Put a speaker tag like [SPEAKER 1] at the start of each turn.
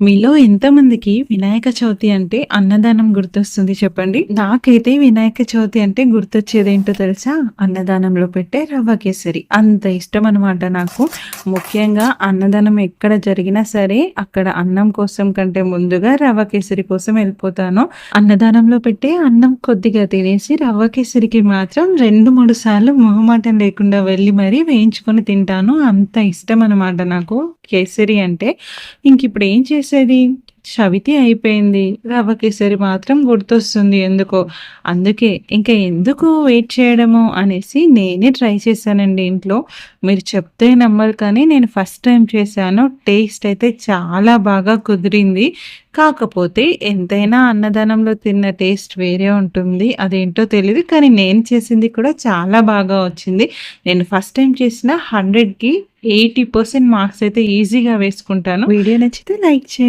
[SPEAKER 1] మీలో ఎంతమందికి వినాయక చవితి అంటే అన్నదానం గుర్తొస్తుంది చెప్పండి? నాకైతే వినాయక చవితి అంటే గుర్తొచ్చేదేంటో తెలుసా? అన్నదానంలో పెట్టే రవ్వ కేసరి. అంత ఇష్టం అనమాట నాకు. ముఖ్యంగా అన్నదానం ఎక్కడ జరిగినా సరే, అక్కడ అన్నం కోసం కంటే ముందుగా రవ్వ కేసరి కోసం వెళ్ళిపోతాను. అన్నదానంలో పెట్టే అన్నం కొద్దిగా తినేసి, రవ్వ కేసరికి మాత్రం 2, 3 సార్లు మొహమాటం లేకుండా వెళ్ళి మరీ వేయించుకొని తింటాను. అంత ఇష్టం అనమాట నాకు కేసరి అంటే. ఇంకిప్పుడు ఏం చేసేది? చవితి అయిపోయింది. రవ్వ కేసరి మాత్రం గుర్తొస్తుంది ఎందుకో. అందుకే ఇంకా ఎందుకు వెయిట్ చేయడము అనేసి నేనే ట్రై చేశానండి ఇంట్లో. మీరు చెప్తే నమ్మరు కానీ నేను ఫస్ట్ టైం చేశాను. టేస్ట్ అయితే చాలా బాగా కుదిరింది. కాకపోతే ఎంతైనా అన్నదానంలో తిన్న టేస్ట్ వేరే ఉంటుంది. అదేంటో తెలియదు కానీ నేను చేసింది కూడా చాలా బాగా వచ్చింది. నేను ఫస్ట్ టైం చేసిన 100కి 80% మార్క్స్ అయితే ఈజీగా వేసుకుంటాను. వీడియో నచ్చితే లైక్ చేయండి.